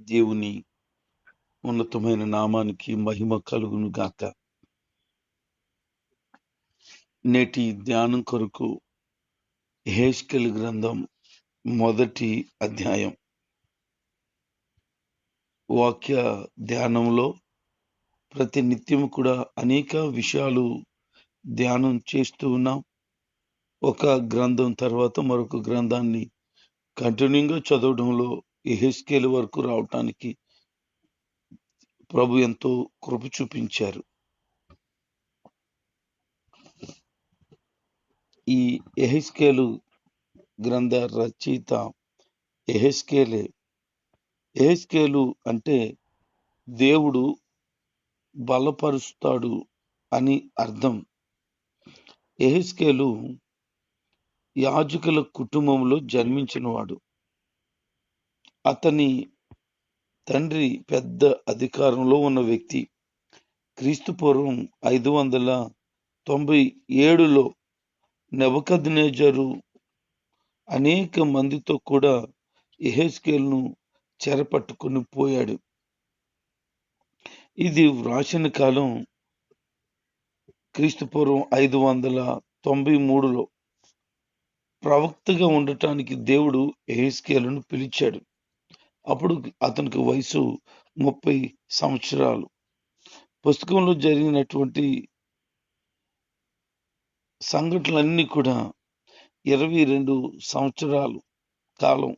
దేవుని ఉన్నతమైన నామానికి మహిమ కలుగును గాక నేటి ధ్యానం కొరకు హేష్కెల్ గ్రంథం మొదటి అధ్యాయం. వాక్య ధ్యానంలో ప్రతి నిత్యం కూడా అనేక విషయాలు ధ్యానం చేస్తూ ఉన్నాం. ఒక గ్రంథం తర్వాత మరొక గ్రంథాన్ని కంటిన్యూగా చదవడంలో ఎహెస్కేల్ వరకు రావటానికి ప్రభు ఎంతో కృప చూపించారు. ఈ ఎహెస్కేలు గ్రంథ రచయిత ఎహెస్కేలే ఎహెస్కేలు అంటే దేవుడు బలపరుస్తాడు అని అర్థం. ఎహెస్కేలు యాజకుల కుటుంబంలో జన్మించినవాడు. అతని తండ్రి పెద్ద అధికారంలో ఉన్న వ్యక్తి. క్రీస్తు పూర్వం ఐదు వందల తొంభై ఏడులో నెబకద్నేజరు అనేక మందితో కూడా ఎహెస్కేల్ను చెరపట్టుకుని పోయాడు. ఇది వ్రాసిన కాలం క్రీస్తుపూర్వం ఐదు వందల తొంభై మూడులో. ప్రవక్తగా ఉండటానికి దేవుడు ఎహెస్కేలను పిలిచాడు. అప్పుడు అతనికి వయసు ముప్పై సంవత్సరాలు. పుస్తకంలో జరిగినటువంటి సంఘటనలన్నీ కూడా ఇరవై రెండు సంవత్సరాలు కాలం.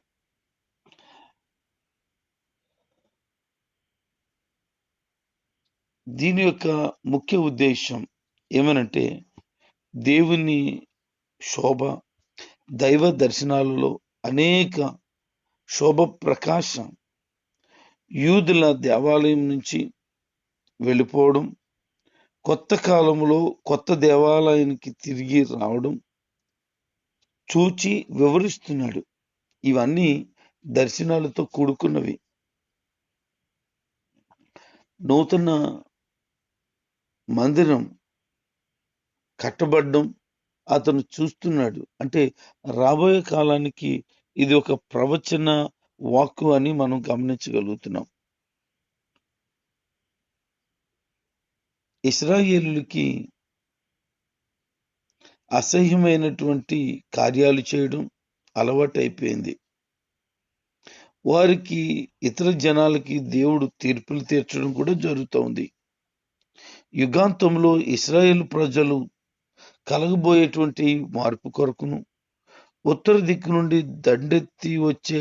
దీని యొక్క ముఖ్య ఉద్దేశం ఏమనంటే దేవుని శోభ దైవ దర్శనాలలో అనేక శోభ ప్రకాశం యూదుల దేవాలయం నుంచి వెళ్ళిపోవడం కొత్త కాలంలో కొత్త దేవాలయానికి తిరిగి రావడం చూచి వివరిస్తున్నాడు. ఇవన్నీ దర్శనాలతో కూడుకున్నవి. నూతన మందిరం కట్టబడ్డం అతను చూస్తున్నాడు. అంటే రాబోయే కాలానికి ఇది ఒక ప్రవచన వాక్కు అని మనం గమనించగలుగుతున్నాం. ఇస్రాయేలులకి అసహ్యమైనటువంటి కార్యాలు చేయడం అలవాటైపోయింది. వారికి ఇతర జనాలకి దేవుడు తీర్పులు తీర్చడం కూడా జరుగుతోంది. యుగాంతంలో ఇస్రాయేల్ ప్రజలు కలగబోయేటువంటి మార్పు కొరకును ఉత్తర దిక్కు నుండి దండెత్తి వచ్చే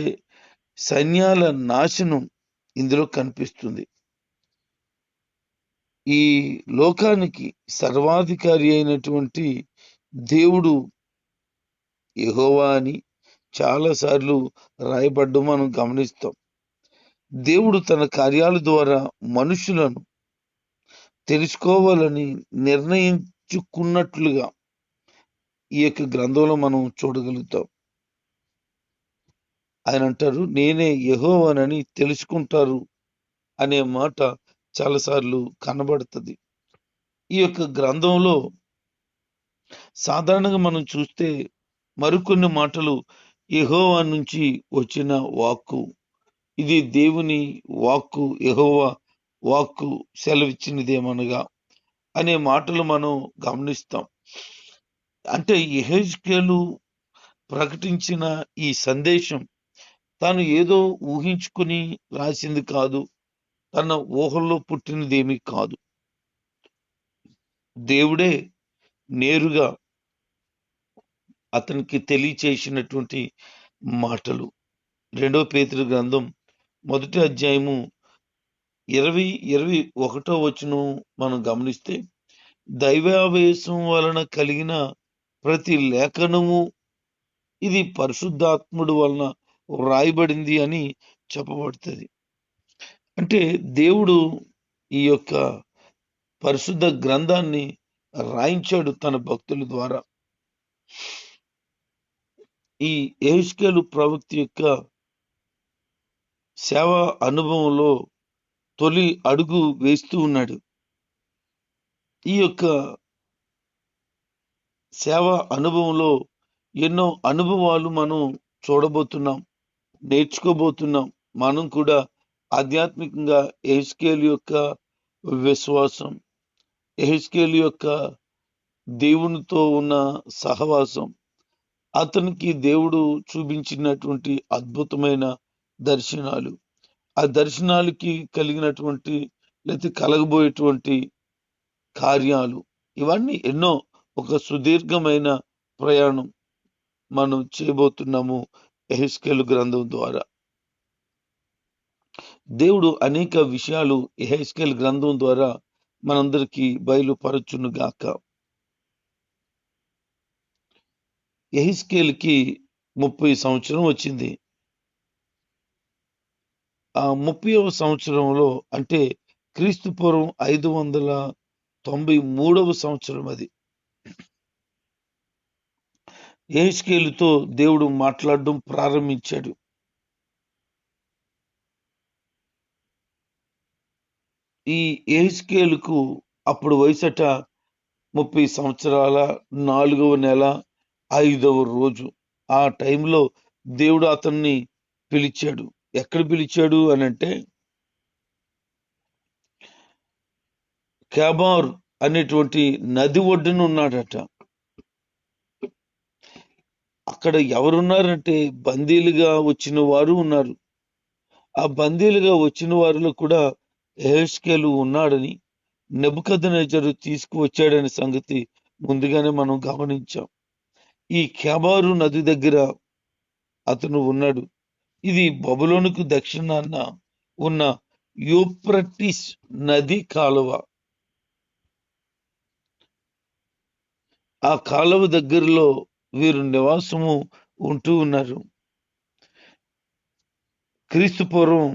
సైన్యాల నాశనం ఇందులో కనిపిస్తుంది. ఈ లోకానికి సర్వాధికారి అయినటువంటి దేవుడు యహోవా అని చాలాసార్లు రాయబడ్డం మనం గమనిస్తాం. దేవుడు తన కార్యాల ద్వారా మనుషులను తెలుసుకోవాలని నిర్ణయించుకున్నట్లుగా ఈ యొక్క గ్రంథంలో మనం చూడగలుగుతాం. ఆయన అంటారు నేనే యహోవనని తెలుసుకుంటారు అనే మాట చాలాసార్లు కనబడుతుంది. ఈ యొక్క గ్రంథంలో సాధారణంగా మనం చూస్తే మరికొన్ని మాటలు యహోవా నుంచి వచ్చిన వాక్కు. ఇది దేవుని వాక్కు యహోవా వాక్కు సెలవిచ్చినదేమనగా అనే మాటలు మనం గమనిస్తాం. అంటే ఎహెజ్కేలు ప్రకటించిన ఈ సందేశం తాను ఏదో ఊహించుకుని రాసింది కాదు తన ఊహల్లో పుట్టినదేమీ కాదు. దేవుడే నేరుగా అతనికి తెలియచేసినటువంటి మాటలు. రెండో పేతురు గ్రంథం మొదటి అధ్యాయము ఇరవై ఇరవై ఒకటో వచనం మనం గమనిస్తే దైవావేశం వలన కలిగిన ప్రతి లేఖనము ఇది పరిశుద్ధాత్ముడు వలన వ్రాయబడింది అని చెప్పబడుతుంది. అంటే దేవుడు ఈ యొక్క పరిశుద్ధ గ్రంథాన్ని రాయించాడు తన భక్తుల ద్వారా. ఈ ఏహిష్కేలు ప్రవక్తి యొక్క సేవా అనుభవంలో తొలి అడుగు వేస్తూ ఉన్నాడు. ఈ యొక్క సేవా అనుభవంలో ఎన్నో అనుభవాలు మనం చూడబోతున్నాం నేర్చుకోబోతున్నాం. మనం కూడా ఆధ్యాత్మికంగా ఎహెస్కేల్ యొక్క విశ్వాసం ఎహెస్కేల్ యొక్క దేవునితో ఉన్న సహవాసం అతనికి దేవుడు చూపించినటువంటి అద్భుతమైన దర్శనాలు. ఆ దర్శనాలకి కలిగినటువంటి లేకపోతే కలగబోయేటువంటి కార్యాలు ఇవన్నీ ఎన్నో ఒక సుదీర్ఘమైన ప్రయాణం మనం చేయబోతున్నాము ఎహెస్కేలు గ్రంథం ద్వారా. దేవుడు అనేక విషయాలు ఎహెస్కేల్ గ్రంథం ద్వారా మనందరికీ బయలుపరచును గాక ఎహిస్కేల్కి ముప్పై సంవత్సరం వచ్చింది. ఆ ముప్పైవ సంవత్సరంలో అంటే క్రీస్తు పూర్వం ఐదు వందల తొంభై మూడవ సంవత్సరం అది. ఏహెచ్కేలుతో దేవుడు మాట్లాడడం ప్రారంభించాడు. ఈ ఏహెచ్కేలుకు అప్పుడు వయసట ముప్పై సంవత్సరాల నాలుగవ నెల ఐదవ రోజు. ఆ టైంలో దేవుడు అతన్ని పిలిచాడు. ఎక్కడ పిలిచాడు అని అంటే క్యాబార్ అనేటువంటి నది ఒడ్డున ఉన్నాడట. అక్కడ ఎవరున్నారంటే బందీలుగా వచ్చిన వారు ఉన్నారు. ఆ బందీలుగా వచ్చిన వారిలో కూడా ఎహెస్కేలు ఉన్నాడని నెబుకదనెజరు తీసుకువచ్చాడనే సంగతి ముందుగానే మనం గమనించాం. ఈ క్యాబారు నది దగ్గర అతను ఉన్నాడు. ఇది బబులోనుకు దక్షిణాన ఉన్న యూప్రటిస్ నది కాలువ. ఆ కాలువ దగ్గరలో వీరు నివాసము ఉంటూ ఉన్నారు. క్రీస్తు పూర్వం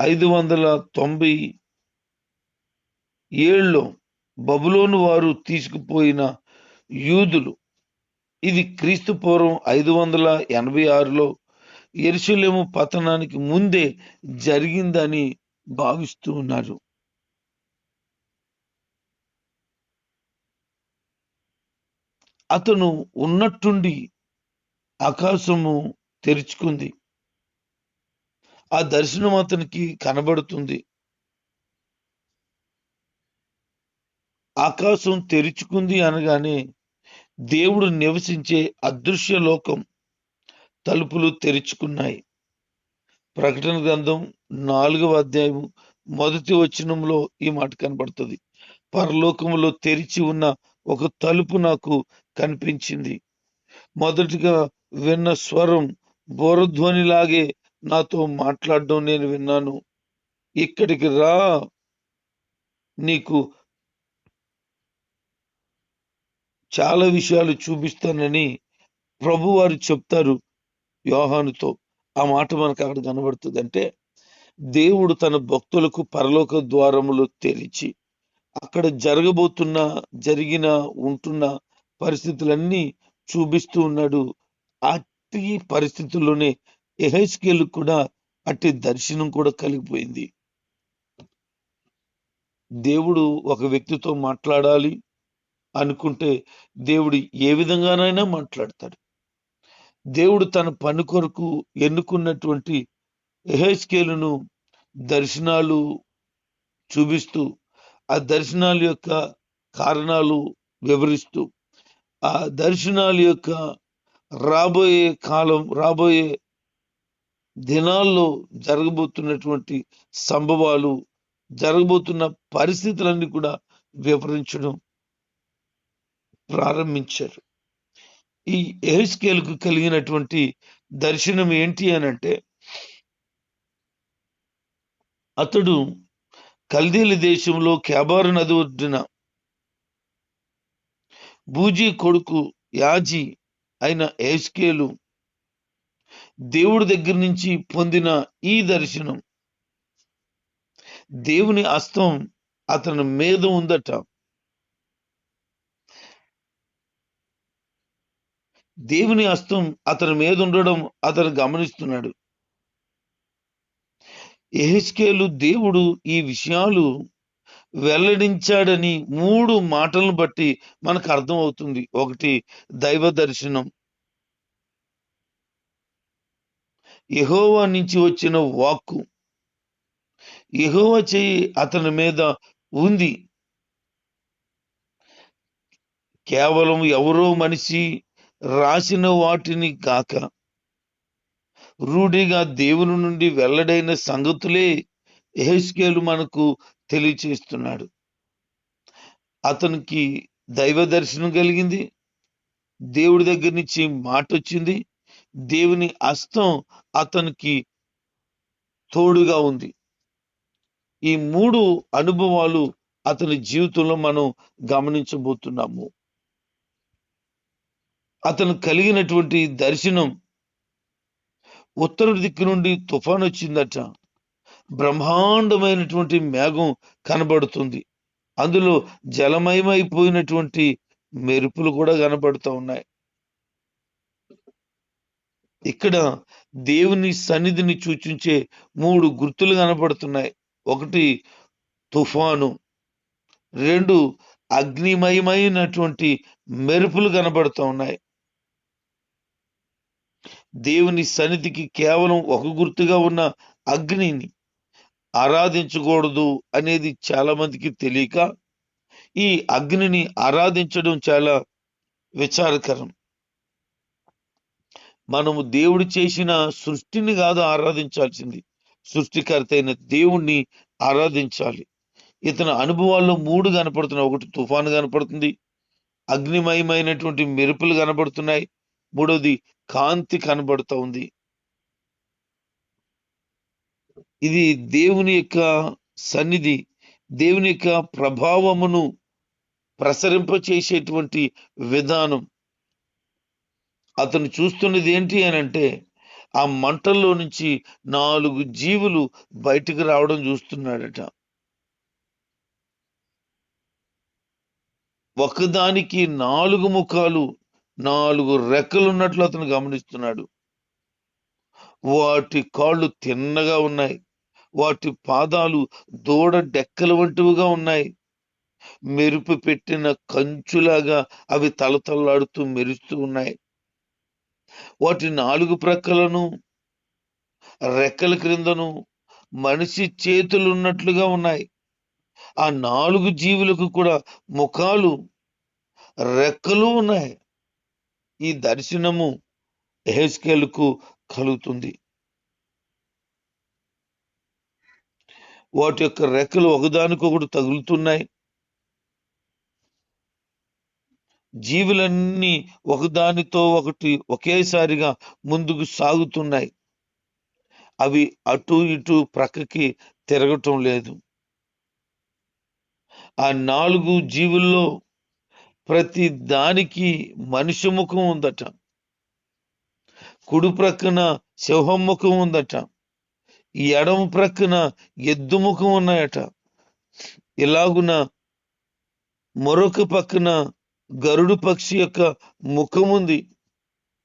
ఐదు వందల తొంభై ఏళ్ళలో బబులోను వారు తీసుకుపోయిన యూదులు ఇది క్రీస్తు పూర్వం ఐదు వందల ఎనభై ఆరులో ఎరుసలేము పతనానికి ముందే జరిగిందని భావిస్తూ ఉన్నారు. అతను ఉన్నట్టుండి ఆకాశము తెరుచుకుంది. ఆ దర్శనం అతనికి కనబడుతుంది. ఆకాశం తెరుచుకుంది అనగానే దేవుడు నివసించే అదృశ్య లోకం తలుపులు తెరుచుకున్నాయి. ప్రకటన గ్రంథం నాలుగవ అధ్యాయం మొదటి వచనంలో ఈ మాట కనబడుతుంది. పరలోకములో తెరిచి ఉన్న ఒక తలుపు నాకు కనిపించింది. మొదటిగా విన్న స్వరం బోరధ్వనిలాగే నాతో మాట్లాడడం నేను విన్నాను. ఇక్కడికి రా. నీకు చాలా విషయాలు చూపిస్తానని ప్రభువారు చెప్తారు యోహానుతో. ఆ మాట మనకు అక్కడ కనబడుతుంది అంటే దేవుడు తన భక్తులకు పరలోక ద్వారములు తెరిచి అక్కడ జరగబోతున్న జరిగిన ఉంటున్న పరిస్థితులన్నీ చూపిస్తూ ఉన్నాడు. అట్టి పరిస్థితుల్లోనే ఎహెచ్కేలు కూడా అట్టి దర్శనం కూడా కలిగిపోయింది. దేవుడు ఒక వ్యక్తితో మాట్లాడాలి అనుకుంటే దేవుడు ఏ విధంగానైనా మాట్లాడతాడు. దేవుడు తన పని కొరకు ఎన్నుకున్నటువంటి ఎహెచ్కేలును దర్శనాలు చూపిస్తూ ఆ దర్శనాల యొక్క కారణాలు వివరిస్తూ ఆ దర్శనాల యొక్క రాబోయే కాలం రాబోయే దినాల్లో జరగబోతున్నటువంటి సంభవాలు జరగబోతున్న పరిస్థితులన్నీ కూడా వివరించడం ప్రారంభించారు. ఈ ఎహెస్కేల్కు కలిగినటువంటి దర్శనం ఏంటి అని అంటే అతడు కల్దీల దేశంలో క్యాబారు నది ఒడ్డున బూజీ కొడుకు యాజీ అయిన ఏస్కేలు దేవుడి దగ్గర నుంచి పొందిన ఈ దర్శనం. దేవుని అస్తం అతని మీద ఉందట. దేవుని అస్తం అతని మీద ఉండడం అతను గమనిస్తున్నాడు. ఎహెచ్కేలు దేవుడు ఈ విషయాలు వెల్లడించాడని మూడు మాటలను బట్టి మనకు అర్థం అవుతుంది ఒకటి దైవ దర్శనం. యహోవా నుంచి వచ్చిన వాక్కు. యహోవా చెయ్యి అతని మీద ఉంది. కేవలం ఎవరో మనిషి రాసిన వాటిని కాక రూఢిగా దేవుని నుండి వెల్లడైన సంగతులే ఎహెస్కేలు మనకు తెలియచేస్తున్నాడు. అతనికి దైవ దర్శనం కలిగింది. దేవుడి దగ్గర నుంచి మాట వచ్చింది దేవుని హస్తం అతనికి తోడుగా ఉంది. ఈ మూడు అనుభవాలు అతని జీవితంలో మనం గమనించబోతున్నాము. అతను కలిగినటువంటి దర్శనం ఉత్తర దిక్కు నుండి తుఫాన్ వచ్చిందట. బ్రహ్మాండమైనటువంటి మేఘం కనబడుతుంది. అందులో జలమయమైపోయినటువంటి మెరుపులు కూడా కనబడుతూ ఉన్నాయి. ఇక్కడ దేవుని సన్నిధిని సూచించే మూడు గుర్తులు కనబడుతున్నాయి. ఒకటి తుఫాను రెండు అగ్నిమయమైనటువంటి మెరుపులు కనబడుతూ ఉన్నాయి. దేవుని సన్నిధికి కేవలం ఒక గుర్తుగా ఉన్న అగ్నిని ఆరాధించకూడదు అనేది చాలా మందికి తెలియక ఈ అగ్నిని ఆరాధించడం చాలా విచారకరం. మనము దేవుడు చేసిన సృష్టిని కాదు ఆరాధించాల్సింది. సృష్టికర్త అయిన దేవుణ్ణి ఆరాధించాలి. ఇతని అనుభవాల్లో మూడు కనపడుతున్నాయి. ఒకటి తుఫాను కనపడుతుంది. అగ్నిమయమైనటువంటి మెరుపులు కనబడుతున్నాయి. మూడవది కాంతి కనబడుతూ ఉంది ఇది దేవుని యొక్క సన్నిధి దేవుని యొక్క ప్రభావమును ప్రసరింపచేసేటువంటి విధానం. అతను చూస్తున్నది ఏంటి అని అంటే ఆ మంటల్లో నుంచి నాలుగు జీవులు బయటకు రావడం చూస్తున్నాడట. ఒకదానికి నాలుగు ముఖాలు నాలుగు రెక్కలు ఉన్నట్లు అతను గమనిస్తున్నాడు. వాటి కాళ్ళు తిన్నగా ఉన్నాయి. వాటి పాదాలు దూడ డెక్కల వంటివిగా ఉన్నాయి. మెరుపు పెట్టిన కంచులాగా అవి తలతల్లాడుతూ మెరుస్తూ ఉన్నాయి. వాటి నాలుగు ప్రక్కలను రెక్కల క్రిందను మనిషి చేతులు ఉన్నట్లుగా ఉన్నాయి. ఆ నాలుగు జీవులకు కూడా ముఖాలు రెక్కలు ఉన్నాయి. ఈ దర్శనము ఎహెస్కేలుకు కలుగుతుంది. వాటి యొక్క రెక్కలు ఒకదానికొకటి తగులుతున్నాయి. జీవులన్నీ ఒకదానితో ఒకటి ఒకేసారిగా ముందుకు సాగుతున్నాయి. అవి అటు ఇటు ప్రక్కకి తిరగటం లేదు. ఆ నాలుగు జీవుల్లో ప్రతి దానికి మనిషి ముఖం ఉందట. కుడి ప్రక్కన సింహం ముఖం ఉందట. ఎడమ ప్రక్కన ఎద్దు ముఖం ఉన్నాయట. ఇలాగున మరొక పక్కన గరుడు పక్షి యొక్క ముఖం ఉంది.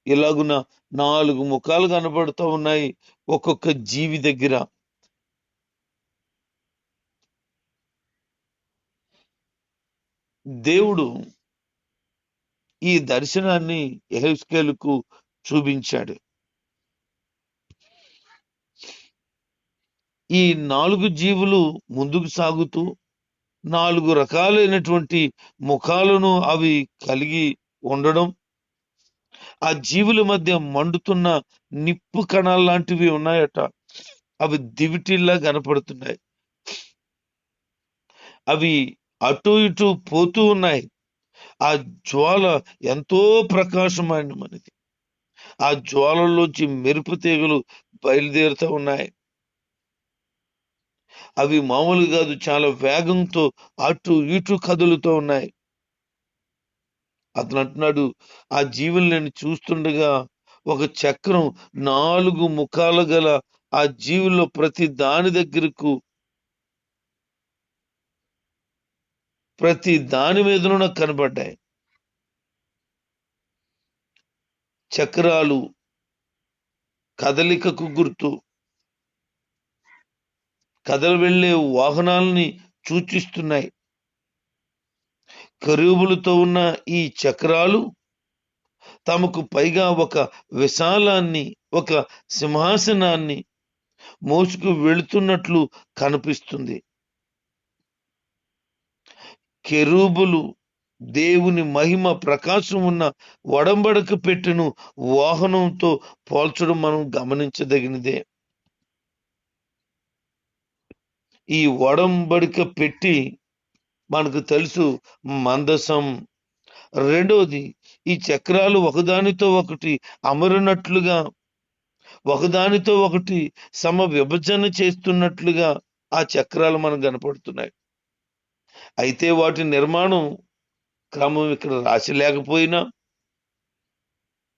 ఇలాగున నాలుగు ముఖాలు కనబడుతూ ఉన్నాయి ఒక్కొక్క జీవి దగ్గర. దేవుడు ఈ దర్శనాన్ని ఎహెస్కేలుకు చూపించాడు. ఈ నాలుగు జీవులు ముందుకు సాగుతూ నాలుగు రకాలైనటువంటి ముఖాలను అవి కలిగి ఉండడం ఆ జీవుల మధ్య మండుతున్న నిప్పు కణాలు లాంటివి ఉన్నాయట. అవి దివిటిల్లా కనపడుతున్నాయి. అవి అటు ఇటు పోతూ ఉన్నాయి. ఆ జ్వాల ఎంతో ప్రకాశమైనది. ఆ జ్వాలలోంచి మెరుపు తీగలు బయలుదేరుతూ ఉన్నాయి. అవి మామూలు కాదు చాలా వేగంతో అటు ఇటు కదులుతూ ఉన్నాయి. అతను అంటున్నాడు ఆ జీవులు నేను చూస్తుండగా ఒక చక్రం నాలుగు ముఖాలు గల ఆ జీవుల్లో ప్రతి దాని దగ్గరకు ప్రతి దాని మీదనూ నాకు కనబడ్డాయి. చక్రాలు కదలికకు గుర్తు కదలు వెళ్ళే వాహనాలని సూచిస్తున్నాయి. కరువులతో ఉన్న ఈ చక్రాలు తమకు పైగా ఒక విశాలాన్ని ఒక సింహాసనాన్ని మోసుకు వెళుతున్నట్లు కనిపిస్తుంది. కెరూబులు దేవుని మహిమ ప్రకాశం ఉన్న వడంబడక పెట్టెను వాహనంతో పోల్చడం మనం గమనించదగినదే. ఈ ఒడంబడిక పెట్టి మనకు తెలుసు మందసం. రెండవది ఈ చక్రాలు ఒకదానితో ఒకటి అమరినట్లుగా ఒకదానితో ఒకటి సమ విభజన చేస్తున్నట్లుగా ఆ చక్రాలు మనకు కనపడుతున్నాయి. అయితే వాటి నిర్మాణం క్రమం ఇక్కడ రాసి లేకపోయినా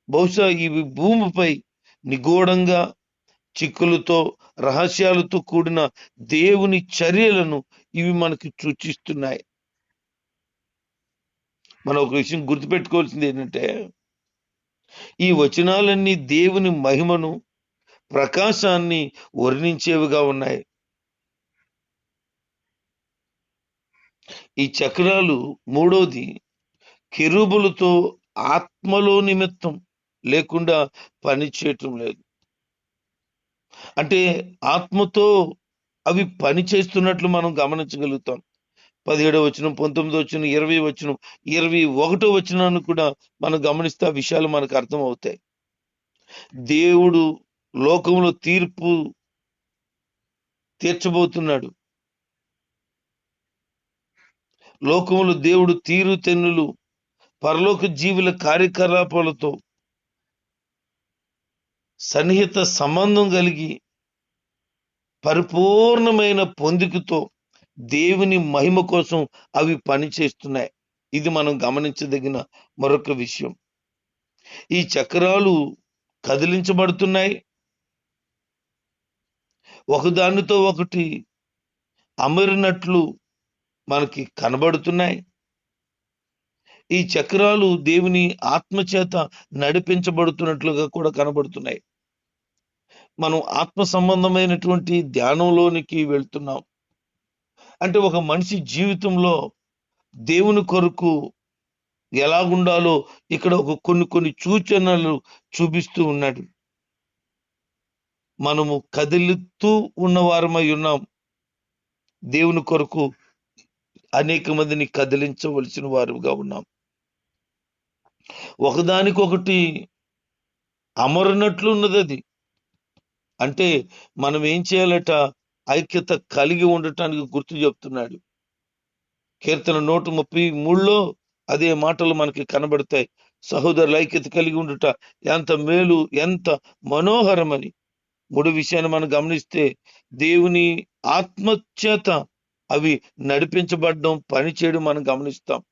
బహుశా ఇవి భూమిపై నిగూఢంగా చిక్కులతో రహస్యాలతో కూడిన దేవుని చర్యలను ఇవి మనకి సూచిస్తున్నాయి. మనం ఒక విషయం గుర్తుపెట్టుకోవాల్సింది ఏంటంటే ఈ వచనాలన్నీ దేవుని మహిమను ప్రకాశాన్ని వర్ణించేవిగా ఉన్నాయి. ఈ చక్రాలు మూడోది కెరుబులతో ఆత్మలో నిమిత్తం లేకుండా పనిచేయటం లేదు. అంటే ఆత్మతో అవి పని చేస్తున్నట్లు మనం గమనించగలుగుతాం. పదిహేడో వచనం పంతొమ్మిదో వచనం ఇరవై వచనం ఇరవై ఒకటో వచనాన్ని కూడా మనం గమనిస్తే ఆ విషయాలు మనకు అర్థం అవుతాయి దేవుడు లోకంలో తీర్పు తీర్చబోతున్నాడు. లోకములు దేవుడు తీరు తెన్నులు పరలోక జీవుల కార్యకలాపాలతో సన్నిహిత సంబంధం కలిగి పరిపూర్ణమైన పొందికతో దేవుని మహిమ కోసం అవి పనిచేస్తున్నాయి. ఇది మనం గమనించదగిన మరొక విషయం. ఈ చక్రాలు కదిలించబడుతున్నాయి. ఒకదానితో ఒకటి అమరినట్లు మనకి కనబడుతున్నాయి. ఈ చక్రాలు దేవుని ఆత్మచేత నడిపించబడుతున్నట్లుగా కూడా కనబడుతున్నాయి. మనం ఆత్మ సంబంధమైనటువంటి ధ్యానంలోనికి వెళ్తున్నాం. అంటే ఒక మనిషి జీవితంలో దేవుని కొరకు ఎలా ఉండాలో ఇక్కడ ఒక కొన్ని కొన్ని సూచనలు చూపిస్తూ ఉన్నాడు. మనము కదిలిస్తూ ఉన్నవారమై ఉన్నాం. దేవుని కొరకు అనేక మందిని కదిలించవలసిన వారుగా ఉన్నాం. ఒకదానికొకటి అమరునట్లు ఉన్నది అది అంటే మనం ఏం చేయాలట? ఐక్యత కలిగి ఉండటానికి గుర్తు చెప్తున్నాడు. కీర్తన నూట ముప్పై మూడులో అదే మాటలు మనకి కనబడతాయి. సహోదరుల ఐక్యత కలిగి ఉండుట ఎంత మేలు ఎంత మనోహరమని. మూడు విషయాన్ని మనం గమనిస్తే దేవుని ఆత్మచేత అవి నడిపించబడడం పని చేయడం మనం గమనిస్తాం.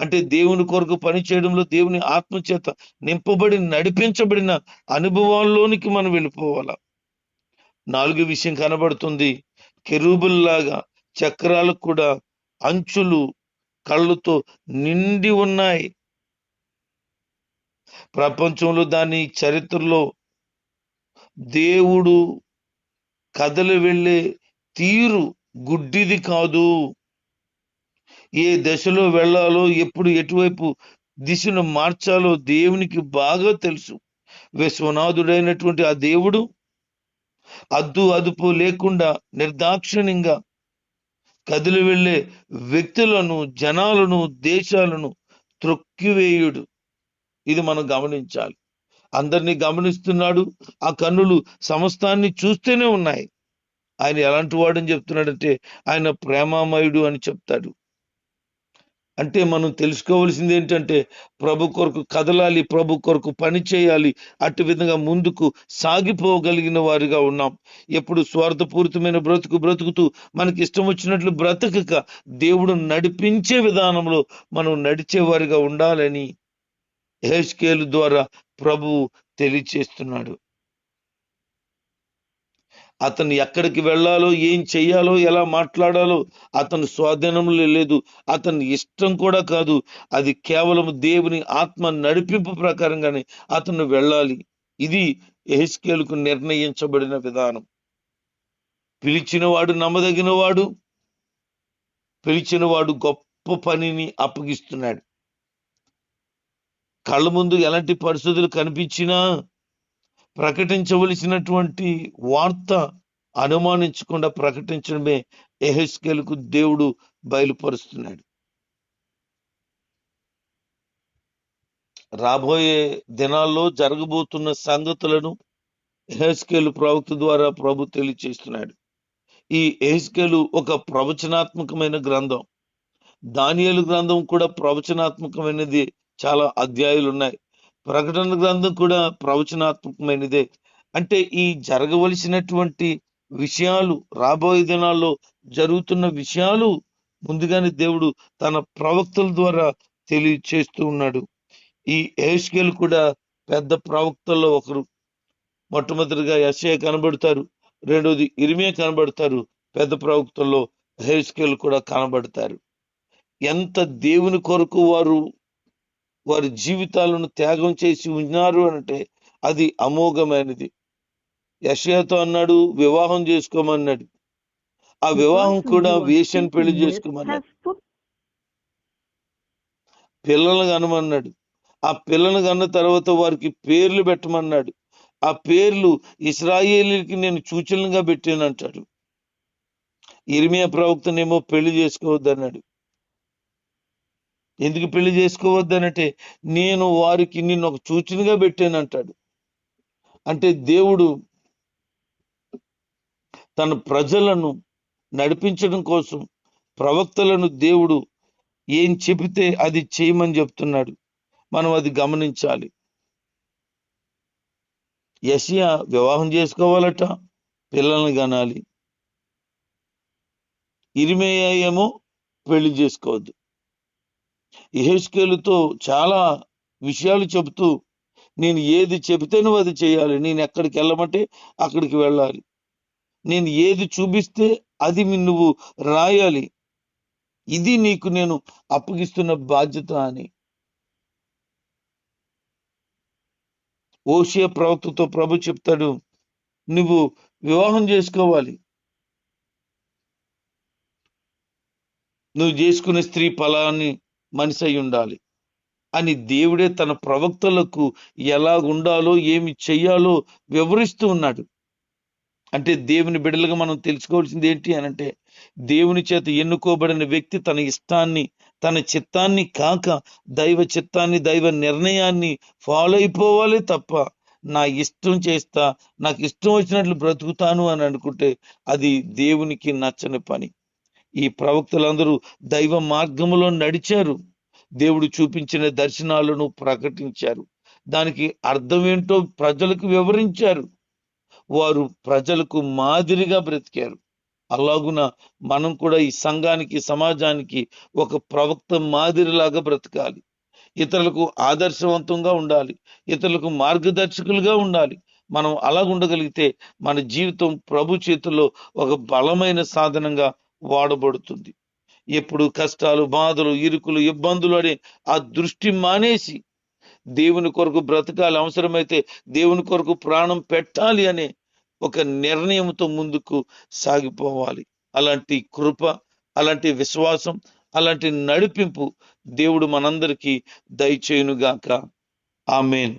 అంటే దేవుని కొరకు పని చేయడంలో దేవుని ఆత్మచేత నింపబడి నడిపించబడిన అనుభవాల్లోనికి మనం వెళ్ళిపోవాలా? నాలుగు విషయం కనబడుతుంది. కెరూబుల్లాగా చక్రాలకు కూడా అంచులు కళ్ళతో నిండి ఉన్నాయి. ప్రపంచంలో దాని చరిత్రలో దేవుడు కదలి వెళ్ళే తీరు గుడ్డిది కాదు. ఏ దశలో వెళ్ళాలో ఎప్పుడు ఎటువైపు దిశను మార్చాలో దేవునికి బాగా తెలుసు. విశ్వనాథుడైనటువంటి ఆ దేవుడు అద్దు అదుపు లేకుండా నిర్దాక్షిణ్యంగా కదిలి వెళ్ళే వ్యక్తులను జనాలను దేశాలను త్రొక్కివేయుడు. ఇది మనం గమనించాలి. అందరినీ గమనిస్తున్నాడు. ఆ కన్నులు సమస్తాన్ని చూస్తూనే ఉన్నాయి. ఆయన ఎలాంటి వాడని చెప్తున్నాడంటే ఆయన ప్రేమామయుడు అని చెప్తాడు. అంటే మనం తెలుసుకోవాల్సింది ఏంటంటే ప్రభు కొరకు కదలాలి ప్రభు కొరకు పని చేయాలి అటు విధంగా ముందుకు సాగిపోగలిగిన వారిగా ఉన్నాం. ఎప్పుడు స్వార్థపూరితమైన బ్రతుకు బ్రతుకుతూ మనకి ఇష్టం వచ్చినట్లు బ్రతకక దేవుడు నడిపించే విధానంలో మనం నడిచేవారిగా ఉండాలని హేష్కేలు ద్వారా ప్రభు తెలియచేస్తున్నాడు. అతను ఎక్కడికి వెళ్ళాలో ఏం చెయ్యాలో ఎలా మాట్లాడాలో అతను స్వాధీనంలో లేదు. అతని ఇష్టం కూడా కాదు. అది కేవలం దేవుని ఆత్మ నడిపింపు ప్రకారంగానే అతను వెళ్ళాలి. ఇది ఎహెస్కేలుకు నిర్ణయించబడిన విధానం. పిలిచినవాడు నమ్మదగినవాడు పిలిచినవాడు గొప్ప పనిని అప్పగిస్తున్నాడు. కళ్ళ ముందు ఎలాంటి పరిస్థితులు కనిపించినా ప్రకటించవలసినటువంటి వార్త అనుమానించకుండా ప్రకటించడమే ఎహెస్కేలకు దేవుడు బయలుపరుస్తున్నాడు. రాబోయే దినాల్లో జరగబోతున్న సంగతులను ఎహెస్కేలు ప్రవక్త ద్వారా ప్రభు తెలియచేస్తున్నాడు. ఈ ఎహెస్కేలు ఒక ప్రవచనాత్మకమైన గ్రంథం. దానియలు గ్రంథం కూడా ప్రవచనాత్మకమైనది చాలా అధ్యాయులు ఉన్నాయి ప్రకటన గ్రంథం కూడా ప్రవచనాత్మకమైనదే. అంటే ఈ జరగవలసినటువంటి విషయాలు రాబోయే దినాల్లో జరుగుతున్న విషయాలు ముందుగానే దేవుడు తన ప్రవక్తల ద్వారా తెలియచేస్తూ ఉన్నాడు. ఈ ఏష్కేలు కూడా పెద్ద ప్రవక్తల్లో ఒకరు. మొట్టమొదటిగా యశయ కనబడతారు రెండోది ఇరిమే కనబడతారు పెద్ద ప్రవక్తల్లో హేస్కేలు కూడా కనబడతారు. ఎంత దేవుని కొరకు వారు వారి జీవితాలను త్యాగం చేసి ఉన్నారు అంటే అది అమోఘమైనది. యషయాతో అన్నాడు వివాహం చేసుకోమన్నాడు. ఆ వివాహం కూడా వేషన్ పెళ్ళి చేసుకోమన్నాడు. పిల్లలు కనమన్నాడు. ఆ పిల్లలు కన్న తర్వాత వారికి పేర్లు పెట్టమన్నాడు. ఆ పేర్లు ఇస్రాయేలీకి నేను సూచనలుగా పెట్టానంటాడు ఇర్మియా ప్రవక్తనేమో పెళ్ళి చేసుకోవద్దన్నాడు. ఎందుకు పెళ్ళి చేసుకోవద్దనంటే నేను వారికి నిన్ను ఒక సూచనగా పెట్టానంటాడు. అంటే దేవుడు తన ప్రజలను నడిపించడం కోసం ప్రవక్తలను దేవుడు ఏం చెబితే అది చేయమని చెప్తున్నాడు. మనం అది గమనించాలి. యషియా వివాహం చేసుకోవాలట పిల్లల్ని కనాలి. ఇరిమేయ ఏమో పెళ్ళి చేసుకోవద్దు. ఇహెచ్కేలుతో చాలా విషయాలు చెబుతూ నేను ఏది చెబితే నువ్వు అది చేయాలి. నేను ఎక్కడికి వెళ్ళమంటే అక్కడికి వెళ్ళాలి. నేను ఏది చూపిస్తే అది నువ్వు రాయాలి. ఇది నీకు నేను అప్పగిస్తున్న బాధ్యత అని. ఓషియా ప్రవక్తతో ప్రభు చెప్తాడు నువ్వు వివాహం చేసుకోవాలి. నువ్వు చేసుకునే స్త్రీ ఫలాన్ని మనిషి అయి ఉండాలి అని దేవుడే తన ప్రవక్తలకు ఎలా ఉండాలో ఏమి చెయ్యాలో వివరిస్తూ ఉన్నాడు. అంటే దేవుని బిడ్డలుగా మనం తెలుసుకోవాల్సింది ఏంటి అని అంటే దేవుని చేత ఎన్నుకోబడిన వ్యక్తి తన ఇష్టాన్ని తన చిత్తాన్ని కాక దైవ చిత్తాన్ని దైవ నిర్ణయాన్ని ఫాలో అయిపోవాలి తప్ప నా ఇష్టం చేస్తా నాకు ఇష్టం వచ్చినట్లు బ్రతుకుతాను అని అనుకుంటే అది దేవునికి నచ్చని పని. ఈ ప్రవక్తలందరూ దైవ మార్గములో నడిచారు. దేవుడు చూపించిన దర్శనాలను ప్రకటించారు. దానికి అర్థం ఏంటో ప్రజలకు వివరించారు. వారు ప్రజలకు మాదిరిగా బ్రతికారు. అలాగున మనం కూడా ఈ సంఘానికి సమాజానికి ఒక ప్రవక్త మాదిరిలాగా బ్రతకాలి. ఇతరులకు ఆదర్శవంతంగా ఉండాలి. ఇతరులకు మార్గదర్శకులుగా ఉండాలి. మనం అలా ఉండగలిగితే మన జీవితం ప్రభు చేతుల్లో ఒక బలమైన సాధనంగా వాడబడుతుంది. ఎప్పుడు కష్టాలు బాధలు ఇరుకులు ఇబ్బందులు అనే ఆ దృష్టి మానేసి దేవుని కొరకు బ్రతకాలి అవసరమైతే దేవుని కొరకు ప్రాణం పెట్టాలి అనే ఒక నిర్ణయంతో ముందుకు సాగిపోవాలి. అలాంటి కృప అలాంటి విశ్వాసం అలాంటి నడిపింపు దేవుడు మనందరికీ దయచేయునుగాక. ఆమెన్.